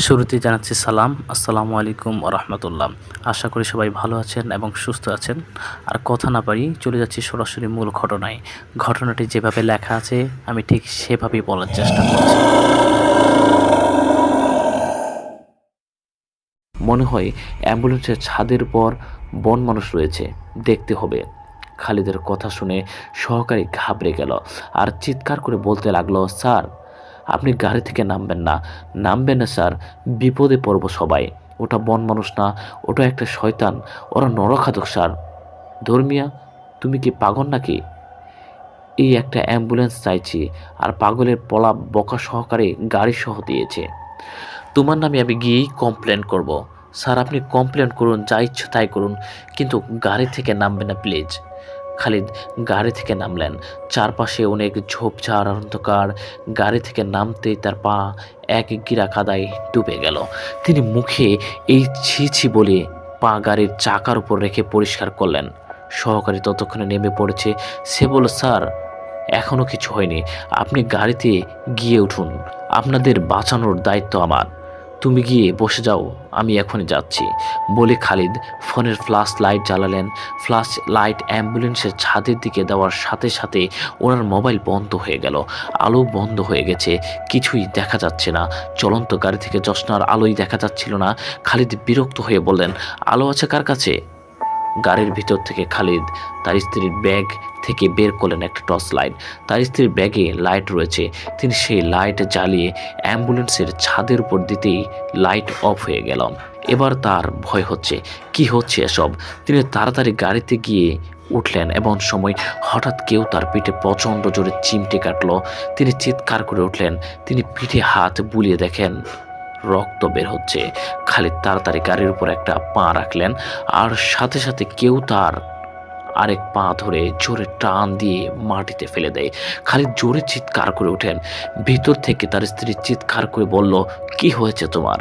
শুরুতে জানাচ্ছি সালাম। আসসালামু আলাইকুম রহমতুল্লাহ। আশা করি সবাই ভালো আছেন এবং সুস্থ আছেন। আর কথা না পারি, চলে যাচ্ছি সরাসরি মূল ঘটনায়। ঘটনাটি যেভাবে লেখা আছে, আমি ঠিক সেভাবেই বলার চেষ্টা করছি। মনে হয়, অ্যাম্বুলেন্সের ছাদের পর বন মানুষ রয়েছে। দেখতে হবে। খালিদের কথা শুনে সহকারী ঘাবড়ে গেল। আর চিৎকার করে বলতে লাগল, স্যার আপনি গাড়ি থেকে নামবেন না। নামবেন না, স্যার। বিপদে পড়ব সবাই। ওটা বন মানুষ না, ওটা একটা শয়তান। ওরা নরখাদক, স্যার। ধর্মিয়া, তুমি কি পাগল নাকি? এই একটা অ্যাম্বুলেন্স চাইছি, আর পাগলের পলা বকা সহকারে গাড়ি সহ দিয়েছে। তোমার নামে আমি গিয়েই কমপ্লেন করব। স্যার, আপনি কমপ্লেন করুন, যা ইচ্ছা তাই করুন, কিন্তু গাড়ি থেকে নামবে না প্লিজ খালিদ গাড়ি থেকে নামলেন। চারপাশে অনেক ঝোপঝাড়, অন্ধকার। গাড়ি থেকে নামতেই তার পা এক গিরা কাদায় ডুবে গেল। তিনি মুখে এই ছি ছি বলে পা গাড়ির চাকার উপর রেখে পরিষ্কার করলেন। সহকারী ততক্ষণে নেমে পড়েছে। সে বলল, স্যার এখনও কিছু হয়নি। আপনি গাড়িতে গিয়ে উঠুন। আপনাদের বাঁচানোর দায়িত্ব আমার। তুমি গিয়ে বসে যাও, আমি এখনই যাচ্ছি। বলে খালিদ ফোনের ফ্লাশ লাইট জ্বালালেন। ফ্লাশ লাইট অ্যাম্বুলেন্সের ছাদের দিকে দেওয়ার সাথে সাথে ওনার মোবাইল বন্ধ হয়ে গেল। আলো বন্ধ হয়ে গেছে, কিছুই দেখা যাচ্ছে না। চলন্ত গাড়ি থেকে জশনার আলোই দেখা যাচ্ছিল না। খালিদ বিরক্ত হয়ে বললেন, আলো আছে কার কাছে? গাড়ির ভিতর থেকে খালিদ, তার স্ত্রীর ব্যাগ থেকে বের করলেন একটা টর্চ লাইট। তার স্ত্রীর ব্যাগে লাইট রয়েছে। তিনি সেই লাইট জ্বালিয়ে অ্যাম্বুলেন্সের ছাদের উপর দিতেই লাইট অফ হয়ে গেল। এবার তার ভয় হচ্ছে। কি হচ্ছে এসব? তিনি তাড়াতাড়ি গাড়িতে গিয়ে উঠলেন এমন সময় হঠাৎ কেউ তার পিঠে প্রচণ্ড জোরে চিমটে কাটলো। তিনি চিৎকার করে উঠলেন। তিনি পিঠে হাত বুলিয়ে দেখেন রক্ত বের হচ্ছে। খালিদ তাড়াতাড়ি গাড়ির উপর একটা পা রাখলেন আর সাথে সাথে কেউ তার আরেক পা ধরে জোরে টান দিয়ে মাটিতে ফেলে দেয়। খালিদ জোরে চিৎকার করে ওঠেন। ভিতর থেকে তার স্ত্রী চিৎকার করে বলল, কি হয়েছে তোমার?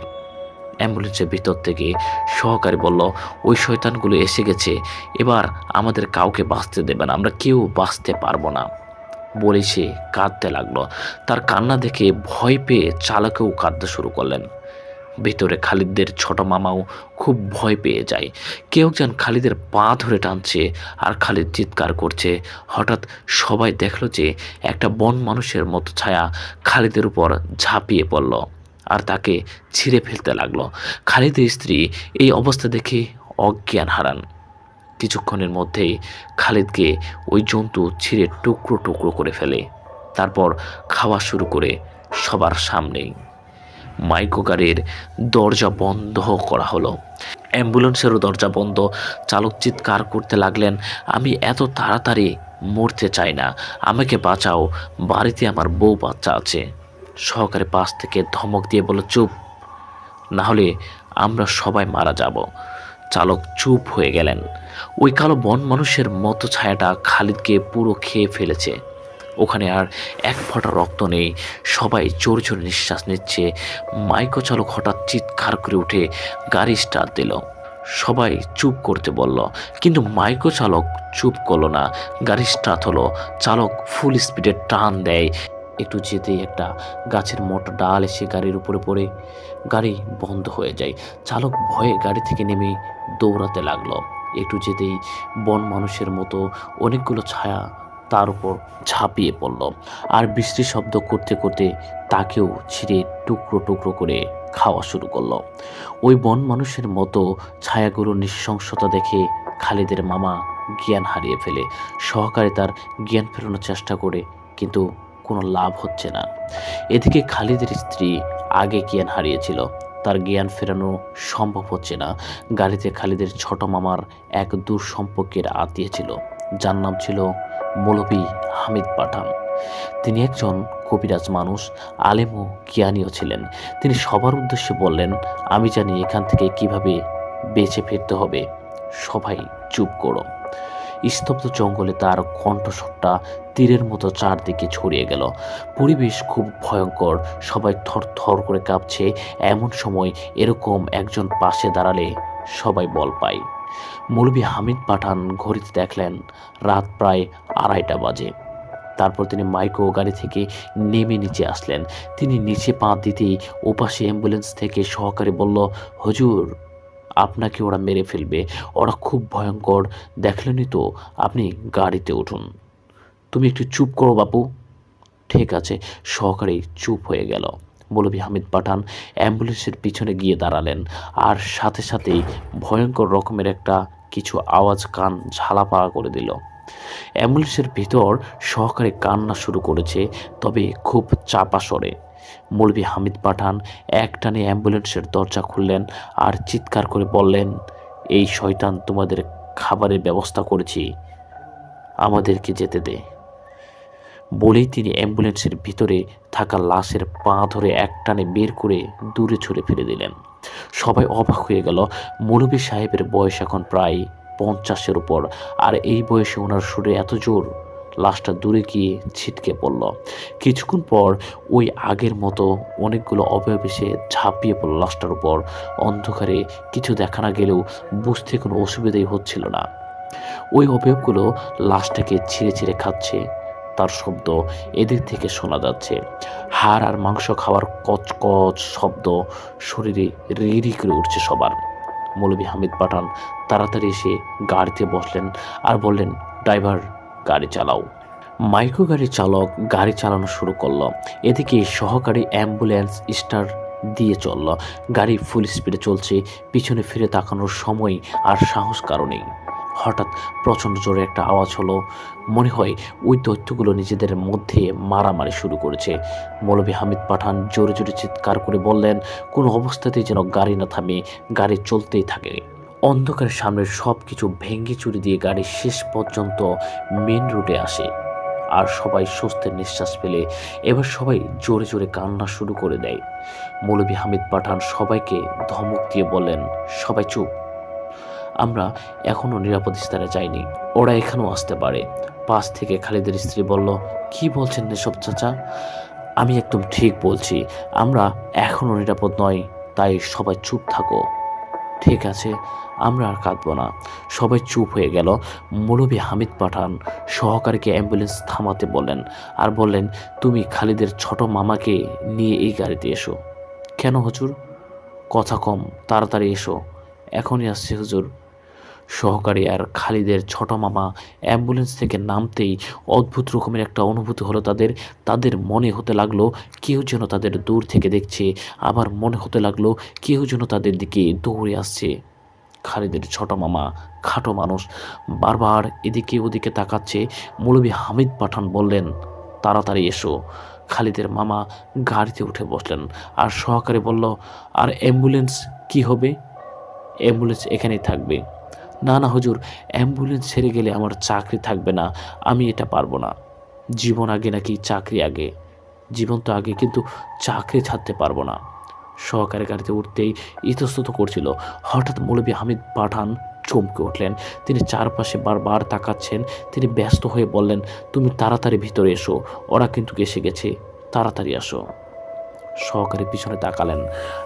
অ্যাম্বুলেন্সের ভিতর থেকে সহকারী বলল, ওই শয়তানগুলো এসে গেছে। এবার আমাদের কাউকে বাঁচতে দেবে না। আমরা কেউ বাঁচতে পারব না। বলে সে কাঁদতে লাগল। তার কান্না দেখে ভয় পেয়ে চালকেও কাঁদতে শুরু করলেন। ভিতরে খালিদদের ছোট মামাও খুব ভয় পেয়ে যায়। কেউ যেন খালিদের পা ধরে টানছে আর খালিদ চিৎকার করছে। হঠাৎ সবাই দেখল যে একটা বন মানুষের মতো ছায়া খালিদের উপর ঝাঁপিয়ে পড়ল আর তাকে ছিঁড়ে ফেলতে লাগল। খালিদের স্ত্রী এই অবস্থা দেখে অজ্ঞান হারান। কিছুক্ষণের মধ্যেই খালিদকে ওই জন্তু ছিঁড়ে টুকরো টুকরো করে ফেলে। তারপর খাওয়া শুরু করে সবার সামনেই। মাইক্রো গাড়ির দরজা বন্ধ করা হলো। অ্যাম্বুলেন্সেরও দরজা বন্ধ। চালক চিৎকার করতে লাগলেন, আমি এত তাড়াতাড়ি মরতে চাই না। আমাকে বাঁচাও। বাড়িতে আমার বউ বাচ্চা আছে। সহকারে পাশ থেকে ধমক দিয়ে বলো চুপ। না হলে আমরা সবাই মারা যাব। চালক চুপ হয়ে গেলেন। ওই কালো বন মানুষের মতো ছায়াটা খালিদকে পুরো খেয়ে ফেলেছে। ওখানে আর এক ফোঁটা রক্ত নেই, সবাই জোর জোরে নিঃশ্বাস নিচ্ছে। মাইকো চালক হঠাৎ চিৎকার করে উঠে গাড়ি স্টার্ট দিল। সবাই চুপ করতে বলল, কিন্তু মাইকো চালক চুপ করল না। গাড়ি স্টার্ট হলো, চালক ফুল স্পিডে টান দেয়। একটু যেতেই একটা গাছের মোটা ডাল এসে গাড়ির উপরে পড়ে। গাড়ি বন্ধ হয়ে যায়। চালক ভয়ে গাড়ি থেকে নেমে দৌড়াতে লাগল। একটু যেতেই বন মানুষের মতো অনেকগুলো ছায়া তার উপর ঝাঁপিয়ে পড়ল। আর বৃষ্টি শব্দ করতে করতে তাকেও ছিঁড়ে টুকরো টুকরো করে খাওয়া শুরু করল। ওই বন মানুষের মতো ছায়াগুলো নৃশংসতা দেখে খালিদের মামা জ্ঞান হারিয়ে ফেলে। সহকারে তার জ্ঞান ফেরানোর চেষ্টা করে, কিন্তু কোনো লাভ হচ্ছে না। এদিকে খালিদের স্ত্রী আগে জ্ঞান হারিয়েছিল। তার জ্ঞান ফেরানো সম্ভব হচ্ছে না। গাড়িতে খালিদের ছোট মামার এক দূর সম্পর্কের আত্মীয় ছিল। যার নাম ছিল মৌলভী হামিদ পাঠান। তিনি একজন কবিরাজ মানুষ, আলেম ও জ্ঞানীয় ছিলেন। তিনি সবার উদ্দেশ্যে বললেন, আমি জানি এখান থেকে কীভাবে বেঁচে ফিরতে হবে। সবাই চুপ করো। স্তব্ধ জঙ্গলে তার কণ্ঠস্বরটা তীরের মতো চারদিকে ছড়িয়ে গেল। পরিবেশ খুব ভয়ঙ্কর, সবাই থর থর করে কাঁপছে। এমন সময় এরকম একজন পাশে দাঁড়ালে সবাই বল পায়। মৌলভী হামিদ পাঠান ঘড়িতে দেখলেন, রাত প্রায় আড়াইটা বাজে। তারপর তিনি মাইক্রো গাড়ি থেকে নেমে নিচে আসলেন। তিনি নিচে পা দিতেই ওপাশে অ্যাম্বুলেন্স থেকে সহকারী বলল, হুজুর আপনাকে ওরা মেরে ফেলবে। ওরা খুব ভয়ঙ্কর। দেখলেনই তো, আপনি গাড়িতে উঠুন। তুমি একটু চুপ করো বাপু। ঠিক আছে, সহকারী চুপ হয়ে গেল। মৌলভী হামিদ পাঠান অ্যাম্বুলেন্সের পিছনে গিয়ে দাঁড়ালেন। আর সাথে সাথেই ভয়ঙ্কর রকমের একটা কিছু আওয়াজ কান ঝালাপাড়া করে দিল। অ্যাম্বুলেন্সের ভিতর সহকারে কান্না শুরু করেছে, তবে খুব চাপা স্বরে। মৌলভী হামিদ পাঠান। একটানে অ্যাম্বুলেন্সের দরজা খুললেন আর চিৎকার করে বললেন, এই শয়তান, তোমাদের খাবারের ব্যবস্থা করেছি। আমাদেরকে যেতে দে। বলেই তিনি অ্যাম্বুলেন্সের ভিতরে থাকা লাশের পা ধরে একটানে বের করে দূরে ছুঁড়ে ফেলে দিলেন। সবাই অবাক হয়ে গেল। মৌলভী সাহেবের বয়স এখন প্রায় পঞ্চাশের উপর। আর এই বয়সে ওনার সুরে এত জোর লাশটা দূরে গিয়ে ছিটকে পড়ল। কিছুক্ষণ পর ওই আগের মতো অনেকগুলো অবয়ব এসে ঝাঁপিয়ে পড়ল লাশটার উপর। অন্ধকারে কিছু দেখা না গেলেও বুঝতে কোনো অসুবিধাই হচ্ছিল না। ওই অবয়বগুলো লাশটাকে ছিঁড়ে ছিঁড়ে খাচ্ছে, তার শব্দ এদিক থেকে শোনা যাচ্ছে। হাড় আর মাংস খাওয়ার কচকচ শব্দ শরীরে রিরি করে উঠছে সবার। মৌলভী হামিদ পাঠান তাড়াতাড়ি এসে গাড়িতে বসলেন আর বললেন, ড্রাইভার গাড়ি চালাও। মাইক্রো গাড়ির চালক গাড়ি চালানো শুরু করল। এদিকে সহকারী অ্যাম্বুলেন্স স্টার দিয়ে চলল। গাড়ি ফুল স্পিডে চলছে, পিছনে ফিরে তাকানোর সময় আর সাহস কারণেই হঠাৎ প্রচণ্ড জোরে একটা আওয়াজ হলো। মনে হয় ওই দৈত্যগুলো নিজেদের মধ্যে মারামারি শুরু করেছে। মৌলভী হামিদ পাঠান জোরে জোরে চিৎকার করে বললেন, কোনো অবস্থাতেই যেন গাড়ি না থামে, গাড়ি চলতেই থাকে। অন্ধকারের সামনের সব কিছু ভেঙে চুরি দিয়ে গাড়ি শেষ পর্যন্ত মেন রুটে আসে। আর সবাই স্বস্তির নিঃশ্বাস ফেলে, এবার সবাই জোরে জোরে কান্না শুরু করে দেয়। মৌলভী হামিদ পাঠান সবাইকে ধমক দিয়ে বলেন সবাই চুপ। আমরা এখনও নিরাপদ স্থানে যাইনি। ওরা এখানেও আসতে পারে। পাশ থেকে খালিদের স্ত্রী বলল, কি বলছেন এসব চাচা? আমি একদম ঠিক বলছি। আমরা এখনও নিরাপদ নয় তাই সবাই চুপ থাকো। ঠিক আছে, আমরা আর কাঁদব না। সবাই চুপ হয়ে গেল। মৌলভী হামিদ পাঠান সহকারীকে অ্যাম্বুলেন্স থামাতে বলেন আর বললেন, তুমি খালিদের ছোট মামাকে নিয়ে এই গাড়িতে এসো। কেন হুজুর? কথা কম, তাড়াতাড়ি এসো। এখনই আসছে হুজুর। সহকারী আর খালিদের ছোট মামা অ্যাম্বুলেন্স থেকে নামতেই অদ্ভুত রকমের একটা অনুভূতি হলো তাদের। তাদের মনে হতে লাগল কেউ যেন তাদের দূর থেকে দেখছে। আবার মনে হতে লাগল কেউ যেন তাদের দিকে দৌড়ে আসছে। খালিদের ছোট মামা, খাটো মানুষ বারবার এদিকে ওদিকে তাকাচ্ছে। মৌলভী হামিদ পাঠান বললেন, তাড়াতাড়ি এসো। খালিদের মামা গাড়িতে উঠে বসলেন আর সহকারী বলল, আর অ্যাম্বুলেন্স কি হবে? অ্যাম্বুলেন্স এখানেই থাকবে। না না, হুজুর, অ্যাম্বুলেন্স ছেড়ে গেলে আমার চাকরি থাকবে না, আমি এটা পারব না। জীবন আগে নাকি চাকরি আগে। জীবন তো আগে, কিন্তু চাকরি ছাড়তে পারব না। সহকারী গাড়িতে উঠতেই ইতস্তত করছিল। হঠাৎ মৌলবী হামিদ পাঠান চমকে উঠলেন। তিনি চারপাশে বারবার তাকাচ্ছেন। তিনি ব্যস্ত হয়ে বললেন, তুমি তাড়াতাড়ি ভিতরে এসো, ওরা কিন্তু এসে গেছে। তাড়াতাড়ি আসো। সহকারী পিছনে তাকালেন।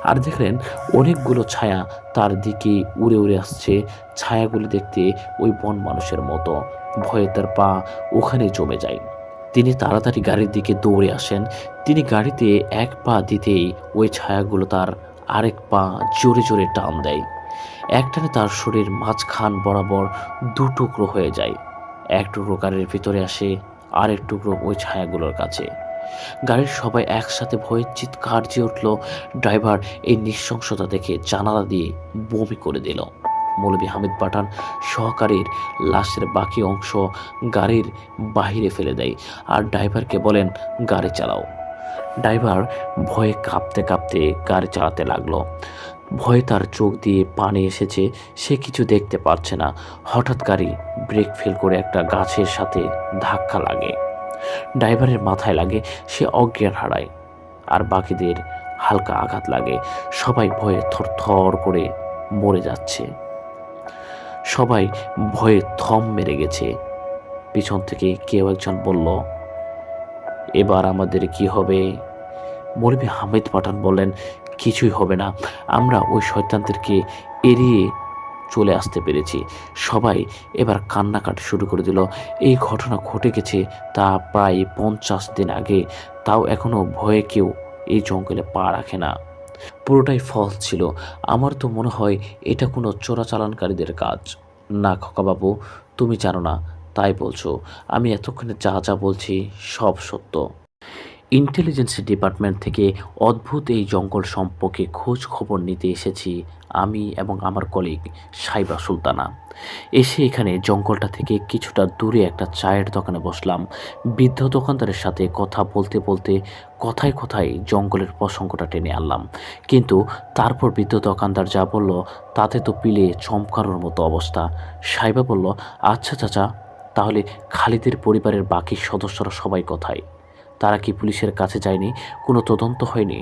আর দেখলেন অনেকগুলো ছায়া তার দিকে উড়ে উড়ে আসছে। ছায়াগুলি দেখতে ওই বন মানুষের মতো। ভয়ে তার পা ওখানে জমে যায়। তিনি তাড়াতাড়ি গাড়ির দিকে দৌড়ে আসেন। তিনি গাড়িতে এক পা দিতেই ওই ছায়াগুলো তার আরেক পা জোরে জোরে টান দেয়। একটানে তার শরীর মাঝখান বরাবর দু টুকরো হয়ে যায়। এক টুকরো গাড়ির ভিতরে আসে, আরেক টুকরো ওই ছায়াগুলোর কাছে। গাড়ির সবাই একসাথে ভয়ে চিৎকার যে উঠল। ড্রাইভার এই নৃশংসতা দেখে জানালা দিয়ে বমি করে দিল। মৌলভী হামিদ পাঠান সহকারীর লাশের বাকি অংশ গাড়ির বাহিরে ফেলে দেয় আর ড্রাইভারকে বলেন, গাড়ি চালাও। ড্রাইভার ভয়ে কাঁপতে কাঁপতে গাড়ি চালাতে লাগল। ভয়ে তার চোখ দিয়ে পানি এসেছে, সে কিছু দেখতে পারছে না। হঠাৎ গাড়ি ব্রেক ফেল করে একটা গাছের সাথে ধাক্কা লাগে। ড্রাইভারের মাথায় লাগে, সে অজ্ঞান হারায়। আর বাকিদের হালকা আঘাত লাগে, সবাই ভয়ে থরথর করে মরে যাচ্ছে। সবাই ভয়ে থম মেরে গেছে। পিছন থেকে কেউ একজন বলল, এবার আমাদের কি হবে? মৌলভী হামিদ পাঠান বললেন, কিছুই হবে না। আমরা ওই শয়তানদেরকে এড়িয়ে চলে আসতে পেরেছি। সবাই এবার কান্নাকাটি শুরু করে দিল। এই ঘটনা ঘটে গেছে তা প্রায় পঞ্চাশ দিন আগে। তাও এখনও ভয়ে কেউ এই জঙ্গলে পা রাখে না। পুরোটাই ফলস ছিল। আমার তো মনে হয় এটা কোনো চোরাচালানকারীদের কাজ। না, খোকাবাবু, তুমি জানো না, তাই বলছো। আমি এতক্ষণে যা যা বলছি সব সত্য। ইন্টেলিজেন্স ডিপার্টমেন্ট থেকে অদ্ভুত এই জঙ্গল সম্পর্কে খোঁজ খবর নিতে এসেছি আমি এবং আমার কলিগ সাইবা সুলতানা। এসে এখানে জঙ্গলটা থেকে কিছুটা দূরে একটা চায়ের দোকানে বসলাম। বৃদ্ধ দোকানদারের সাথে কথা বলতে বলতে কথায় কথায় জঙ্গলের প্রসঙ্গটা টেনে আনলাম। কিন্তু তারপর বৃদ্ধ দোকানদার যা বলল, তাতে তো পিলে চমকানোর মতো অবস্থা। সাইবা বলল আচ্ছা চাচা, তাহলে খালিদের পরিবারের বাকি সদস্যরা সবাই কোথায়? তারা কি পুলিশের কাছে যায়নি? কোনো তদন্ত হয়নি।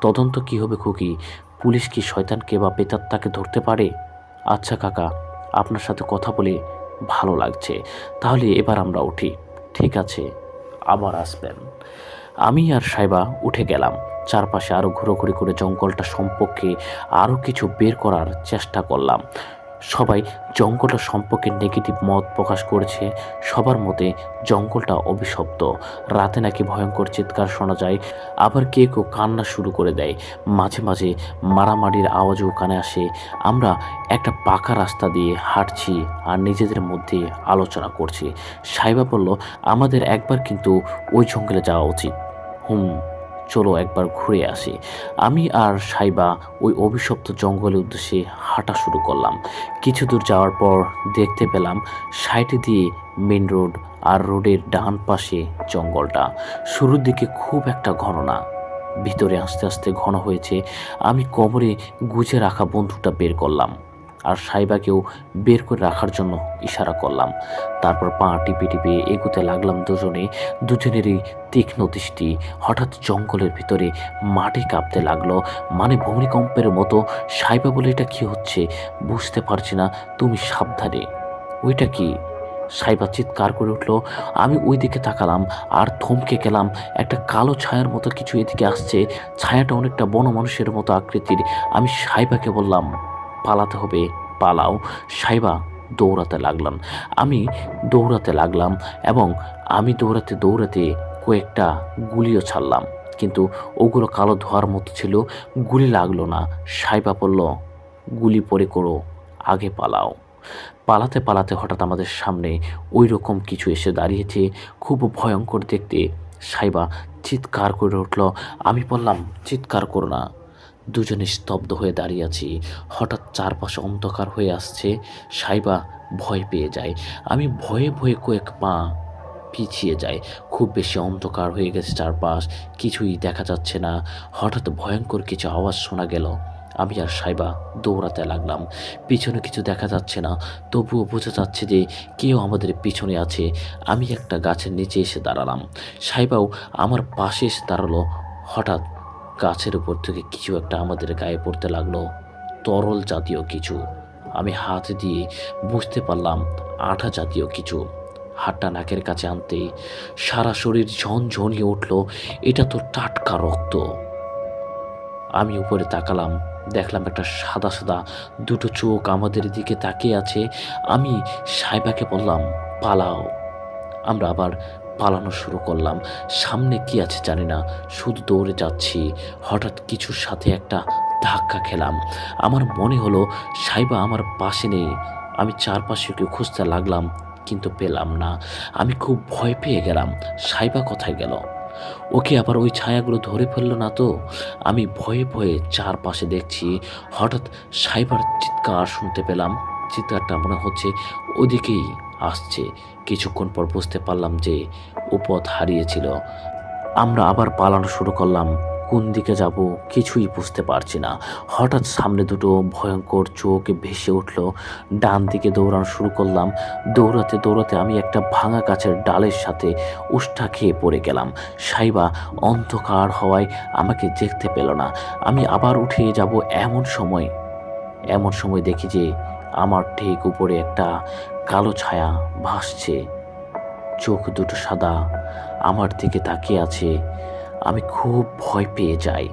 তদন্ত কি হবে খুকি? পুলিশ কি শয়তানকে বা পেতাত্তাকে ধরতে পারে? আচ্ছা কাকা, আপনার সাথে কথা বলে ভালো লাগছে। তাহলে এবার আমরা উঠি। ঠিক আছে, আবার আসবেন। আমি আর সাইবা উঠে গেলাম। চারপাশে আরও ঘোরাঘুরি করে জঙ্গলটা সম্পর্কে আরও কিছু বের করার চেষ্টা করলাম। সবাই জঙ্গলটা সম্পর্কে নেগেটিভ মত প্রকাশ করেছে। সবার মতে জঙ্গলটা অভিশপ্ত। রাতে নাকি ভয়ঙ্কর চিৎকার শোনা যায়। আবার কে কেউ কান্না শুরু করে দেয়। মাঝে মাঝে মারামারির আওয়াজও কানে আসে। আমরা একটা পাকা রাস্তা দিয়ে হাঁটছি আর নিজেদের মধ্যে আলোচনা করছি। সাইবা বলল, আমাদের একবার কিন্তু ওই জঙ্গলে যাওয়া উচিত। হুম। চলো একবার ঘুরে আসি। আমি আর সাইবা ওই অভিশপ্ত জঙ্গলের উদ্দেশ্যে হাঁটা শুরু করলাম। কিছু দূর যাওয়ার পর দেখতে পেলাম সাইডে দিয়ে মেন রোড আর রোডের ডান পাশে জঙ্গলটা। শুরুর দিকে খুব একটা ঘন না। ভিতরে আস্তে আস্তে ঘন হয়েছে। আমি কবরে গুজে রাখা বন্ধুটা বের করলাম। আর সাইবাকেও বের করে রাখার জন্য ইশারা করলাম। তারপর পা টিপে টিপে এগুতে লাগলাম দুজনে। দুজনেরই তীক্ষ্ণ দৃষ্টি হঠাৎ জঙ্গলের ভিতরে মাটি কাঁপতে লাগল। মানে ভূমিকম্পের মতো, সাইবা বলে, এটা কী হচ্ছে? বুঝতে পারছি না, তুমি সাবধানে। ওইটা কি? সাইবা চিৎকার করে উঠল। আমি ওই দিকে তাকালাম আর থমকে গেলাম। একটা কালো ছায়ার মতো কিছু এদিকে আসছে। ছায়াটা অনেকটা বন মানুষের মতো আকৃতির। আমি সাইবাকে বললাম পালাতে হবে, পালাও। সাইবা দৌড়াতে লাগলাম। আমি দৌড়াতে লাগলাম এবং আমি দৌড়াতে দৌড়াতে কয়েকটা গুলিও ছাড়লাম। কিন্তু ওগুলো কালো ধোয়ার মতো ছিল, গুলি লাগল না। সাইবা বলল, গুলি পরে করো, আগে পালাও। পালাতে পালাতে হঠাৎ আমাদের সামনে ওই রকম কিছু এসে দাঁড়িয়েছে, খুব ভয়ঙ্কর দেখতে। সাইবা চিৎকার করে উঠল, আমি বললাম, চিৎকার করো না। দুজনে স্তব্ধ হয়ে দাঁড়িয়ে আছি। হঠাৎ চারপাশে অন্ধকার হয়ে আসছে। সাইবা ভয় পেয়ে যায়। আমি ভয়ে ভয়ে কয়েক পা পিছিয়ে যায় খুব বেশি অন্ধকার হয়ে গেছে চারপাশ। কিছুই দেখা যাচ্ছে না। হঠাৎ ভয়ঙ্কর কিছু আওয়াজ শোনা গেল। আমি আর সাইবা দৌড়াতে লাগলাম। পিছনে কিছু দেখা যাচ্ছে না। তবুও বোঝা যাচ্ছে যে কেউ আমাদের পিছনে আছে। আমি একটা গাছের নিচে এসে দাঁড়ালাম। সাইবাও আমার পাশে এসে দাঁড়াল। হঠাৎ গাছের উপর থেকে কিছু একটা আমাদের গায়ে পড়তে লাগল, তরল জাতীয় কিছু। আমি হাত দিয়ে বুঝতে পারলাম, আঠা জাতীয় কিছু। হাতটা নাকের কাছে আনতে সারা শরীর ঝনঝনিয়ে উঠল, এটা তো টাটকা রক্ত। আমি উপরে তাকালাম, দেখলাম একটা সাদা সাদা দুটো চোখ আমাদের দিকে তাকিয়ে আছে। আমি সাইবাকে বললাম, পালাও। আমরা আবার পালানো শুরু করলাম। সামনে কি আছে জানি না। শুধু দৌড়ে যাচ্ছি। হঠাৎ কিছুর সাথে একটা ধাক্কা খেলাম। আমার মনে হলো, সাইবা আমার পাশে নেই। আমি চারপাশে ওকে খুঁজতে লাগলাম, কিন্তু পেলাম না। আমি খুব ভয় পেয়ে গেলাম। সাইবা কোথায় গেল? ওকে আবার ওই ছায়াগুলো ধরে ফেলল না তো? আমি ভয়ে ভয়ে চারপাশে দেখছি, হঠাৎ সাইবার চিৎকার শুনতে পেলাম। চিৎকারটা মনে হচ্ছে ওদিকেই আসছে। কিছুক্ষণ পর বুঝতে পারলাম যে ও পথ হারিয়েছিল। আমরা আবার পালানো শুরু করলাম। কোন দিকে যাব কিছুই বুঝতে পারছি না। হঠাৎ সামনে দুটো ভয়ঙ্কর চোখ ভেসে উঠল। ডান দিকে দৌড়ানো শুরু করলাম। দৌড়াতে দৌড়াতে আমি একটা ভাঙা গাছের ডালের সাথে উষ্ঠা খেয়ে পড়ে গেলাম। সাইবা অন্ধকার হওয়ায় আমাকে দেখতে পেল না। আমি আবার উঠে যাব এমন সময় এমন সময় দেখি যে আমার ঠিক উপরে একটা কালো ছায়া ভাসছে। চোখ দুটো সাদা, আমার দিকে তাকিয়ে আছে। আমি খুব ভয় পেয়ে যাই।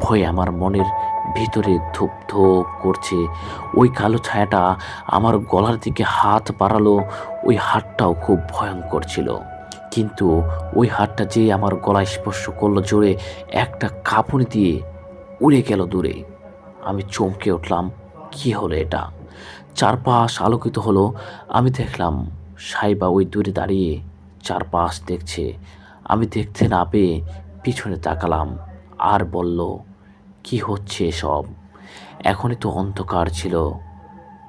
ভয়ে আমার মনের ভিতরে ধূপ ধূপ করছে। ওই কালো ছায়াটা আমার গলার দিকে হাত বাড়ালো, ওই হাতটাও খুব ভয়ঙ্কর ছিল। কিন্তু ওই হাতটা যে আমার গলায় স্পর্শ করল জোরে একটা কাঁপুনি দিয়ে উড়ে গেল দূরে। আমি চমকে উঠলাম, কি হলো এটা? চারপাশ আলোকিত হলো। আমি দেখলাম সাইবা ওই দূরে দাঁড়িয়ে চারপাশ দেখছে। আমি দেখতে না পেয়ে পিছনে তাকালাম। আর বলল, কি হচ্ছে সব এখনই তো অন্ধকার ছিল।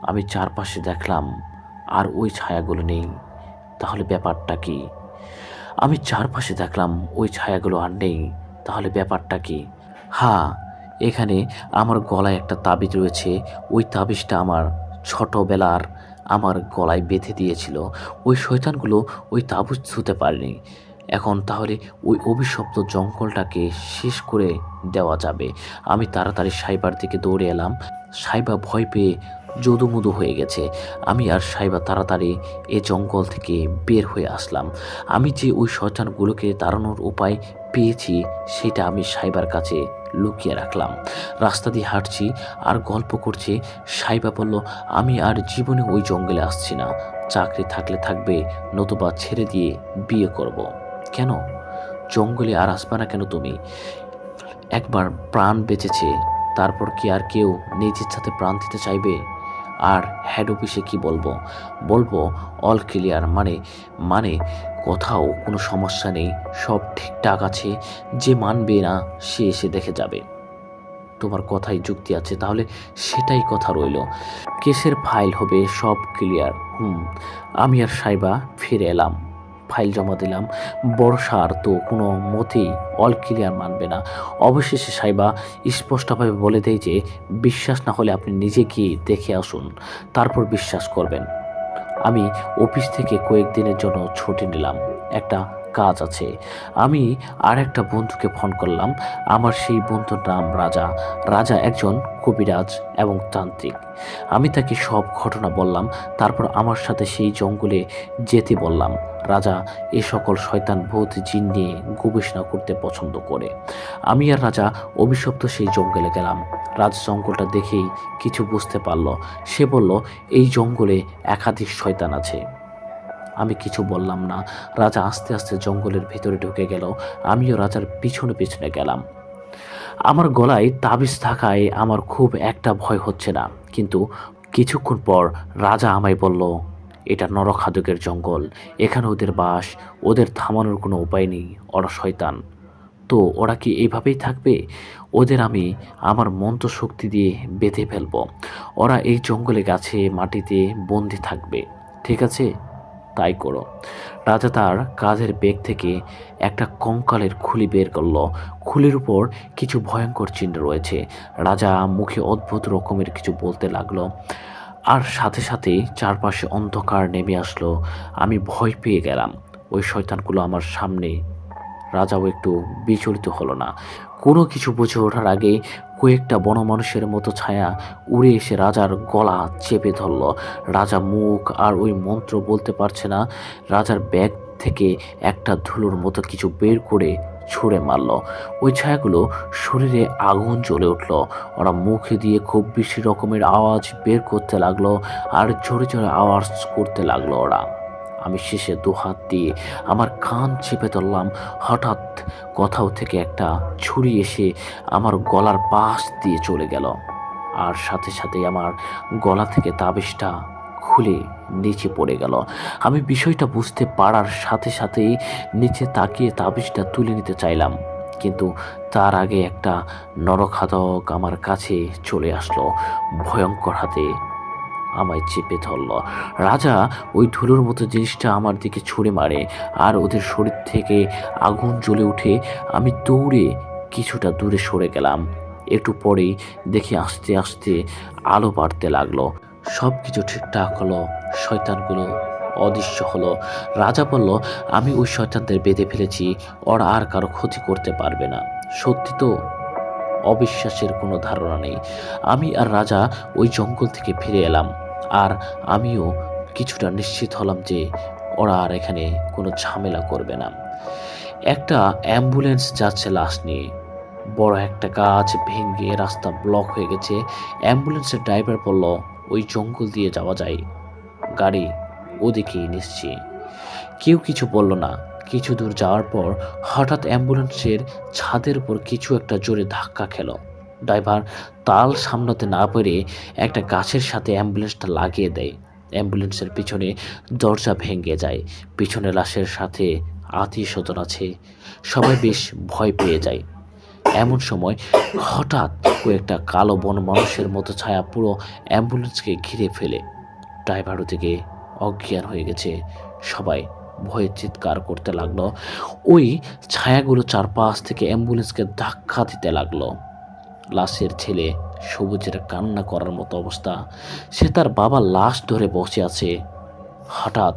আমি চারপাশে দেখলাম আর ওই ছায়াগুলো নেই। তাহলে ব্যাপারটা কি? আমি চারপাশে দেখলাম ওই ছায়াগুলো আর নেই। তাহলে ব্যাপারটা কি? হ্যাঁ এখানে আমার গলায় একটা তাবিজ রয়েছে। ওই তাবিজটা আমার ছোটবেলার আমার গলায় বেঁধে দিয়েছিল। ওই শয়তানগুলো ওই তাবিজ ছুতে পারেনি। এখন তাহলে ওই অভিশপ্ত জঙ্গলটাকে শেষ করে দেওয়া যাবে। আমি তাড়াতাড়ি সাইবার দিকে দৌড়ে এলাম। সাইবা ভয় পেয়ে যদুমুদু হয়ে গেছে। আমি আর সাইবা তাড়াতাড়ি এ জঙ্গল থেকে বের হয়ে আসলাম। আমি যে ওই শয়তানগুলোকে তাড়ানোর উপায় পেয়েছি, সেটা আমি সাইবার কাছে লুকিয়ে রাখলাম। রাস্তা দিয়ে হাঁটছি আর গল্প করছি, সাইবা বলল, আমি আর জীবনে ওই জঙ্গলে আসছি না। চাকরি থাকলে থাকবে, নতুবা ছেড়ে দিয়ে বিয়ে করব। কেন? জঙ্গলে আর আসবে না কেন তুমি? একবার প্রাণ বেঁচেছে, তারপর কি আর কেউ নিজ ইচ্ছাতে প্রাণ দিতে চাইবে? আর হেড অফিসে কি বলব? বলব অল ক্লিয়ার মানে মানে কোথাও কোনো সমস্যা নেই, সব ঠিকঠাক আছে, যে মানবে না, সে এসে দেখে যাবে। তোমার কথাই যুক্তি আছে, তাহলে সেটাই কথা রইল। কেসের ফাইল হবে সব ক্লিয়ার। হুম, আমি আর সাইবা ফিরে এলাম। ফাইল জমা দিলাম। বড় সার তো কোনো মতেই অল ক্লিয়ার মানবে না। অবশেষে সাইবা স্পষ্টভাবে বলে দেয় যে, বিশ্বাস না হলে আপনি নিজে গিয়ে দেখে আসুন। তারপর বিশ্বাস করবেন। আমি অফিস থেকে কয়েকদিনের জন্য ছুটি নিলাম। একটা কাজ আছে। আমি আর একটা বন্ধুকে ফোন করলাম। আমার সেই বন্ধুর নাম রাজা। রাজা একজন কবিরাজ এবং তান্ত্রিক। আমি তাকে সব ঘটনা বললাম, তারপর আমার সাথে সেই জঙ্গলে যেতে বললাম। রাজা এ সকল শয়তান ভূত, জিন নিয়ে গবেষণা করতে পছন্দ করে। আমি আর রাজা অভিশপ্ত সেই জঙ্গলে গেলাম। রাজ জঙ্গলটা দেখেই কিছু বুঝতে পারল। সে বলল, এই জঙ্গলে একাধিক শয়তান আছে। আমি কিছু বললাম না। রাজা আস্তে আস্তে জঙ্গলের ভিতরে ঢুকে গেল। আমিও রাজার পিছনে পিছনে গেলাম। আমার গলায় তাবিজ থাকায় আমার খুব একটা ভয় হচ্ছে না। কিন্তু কিছুক্ষণ পর রাজা আমায় বলল, এটা নরখাদকের জঙ্গল। এখানে ওদের বাস, ওদের থামানোর কোনো উপায় নেই, ওরা শয়তান। তো ওরা কি এইভাবেই থাকবে? ওদের আমি আমার মন্ত্র শক্তি দিয়ে বেঁধে ফেলব। ওরা এই জঙ্গলে, গাছে, মাটিতে বন্দি থাকবে। ঠিক আছে? তাই করো। রাজা তার কাজের বেগ থেকে একটা কঙ্কালের খুলি বের করল। খুলির উপর কিছু ভয়ঙ্কর চিহ্ন রয়েছে। রাজা মুখে অদ্ভুত রকমের কিছু বলতে লাগল। আর সাথে সাথে চারপাশে অন্ধকার নেমে আসলো। আমি ভয় পেয়ে গেলাম। ওই শয়তানগুলো আমার সামনে। রাজাও একটু বিচলিত হলো না। কোনো কিছু বুঝে ওঠার আগে কয়েকটা বনমানুষের মতো ছায়া উড়ে এসে রাজার গলা চেপে ধরল। রাজা মুখ আর ওই মন্ত্র বলতে পারছে না। রাজার ব্যাগ থেকে একটা ধুলোর মতো কিছু বের করে ছুঁড়ে মারল। ওই ছায়াগুলো শরীরে আগুন জ্বলে উঠল। ওরা মুখে দিয়ে খুব বেশি রকমের আওয়াজ বের করতে লাগল আর জোরে জোরে আওয়াজ করতে লাগল ওরা। আমি শেষে দুহাত দিয়ে আমার কান চেপে ধরলাম। হঠাৎ কোথাও থেকে একটা ছুরি এসে আমার গলার পাশ দিয়ে চলে গেল। আর সাথে সাথে আমার গলা থেকে তাবিজটা খুলে নিচে পড়ে গেল। আমি বিষয়টা বুঝতে পারার সাথে সাথেই নিচে তাকিয়ে তাবিজটা তুলে নিতে চাইলাম। কিন্তু তার আগে একটা নরখাদক আমার কাছে চলে আসলো ভয়ঙ্কর হাতে। আমায় চেপে ধরল। রাজা ওই ধুলোর মতো জিনিসটা আমার দিকে ছুঁড়ে মারে আর ওদের শরীর থেকে আগুন জ্বলে উঠে আমি দৌড়ে কিছুটা দূরে সরে গেলাম। একটু পরেই দেখি আস্তে আস্তে আলো বাড়তে লাগল। সব কিছু ঠিকঠাক হলো, শয়তানগুলো অদৃশ্য হলো। রাজা বলল, আমি ওই শয়তানদের বেঁধে ফেলেছি, ওরা আর কারও ক্ষতি করতে পারবে না। সত্যি তো, অবিশ্বাসের কোনো ধারণা নেই। আমি আর রাজা ওই জঙ্গল থেকে ফিরে এলাম। আর আমিও কিছুটা নিশ্চিত হলাম যে ওরা আর এখানে কোনো ঝামেলা করবে না। একটা অ্যাম্বুলেন্স যাচ্ছে লাশ নিয়ে। বড় একটা গাছ ভেঙে রাস্তা ব্লক হয়ে গেছে। অ্যাম্বুলেন্সের ড্রাইভার বলল, ওই জঙ্গল দিয়ে যাওয়া যায়। গাড়ি ওদিকেই নিশ্চয়ই কেউ কিছু বলল না। কিছু দূর যাওয়ার পর হঠাৎ অ্যাম্বুলেন্সের ছাদের উপর কিছু একটা জোরে ধাক্কা খেলো। ড্রাইভার তাল সামলাতে না পেরে একটা গাছের সাথে অ্যাম্বুলেন্সটা লাগিয়ে দেয়। অ্যাম্বুলেন্সের পিছনে দরজা ভেঙে যায়। পিছনে লাশের সাথে আত্মীয় স্বজন আছে। সবাই বেশ ভয় পেয়ে যায়। এমন সময় হঠাৎ কয়েকটা কালো বন মানুষের মতো ছায়া পুরো অ্যাম্বুলেন্সকে ঘিরে ফেলে। ড্রাইভার থেকে অজ্ঞান হয়ে গেছে। সবাই ভয়ে চিৎকার করতে লাগল। ওই ছায়াগুলো চারপাশ থেকে অ্যাম্বুলেন্সকে ধাক্কা দিতে লাগল। লাশের ছেলে, সবুজের কান্না করার মতো অবস্থা। সে তার বাবার লাশ ধরে বসে আছে। হঠাৎ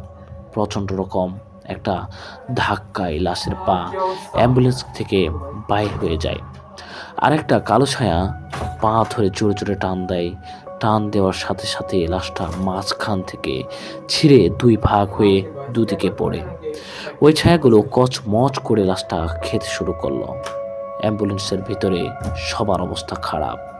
প্রচণ্ড রকম একটা ধাক্কায় লাশের পা অ্যাম্বুলেন্স থেকে বাইর হয়ে যায়। আরেকটা কালো ছায়া পা ধরে জোরে জোরে টান দেয়। টান দেওয়ার সাথে সাথে লাশটা মাঝখান থেকে ছিঁড়ে দুই ভাগ হয়ে দুদিকে পড়ে। ওই ছায়াগুলো কচমচ করে লাশটা খেতে শুরু করল। অ্যাম্বুলেন্সের ভিতরে সবার অবস্থা খারাপ।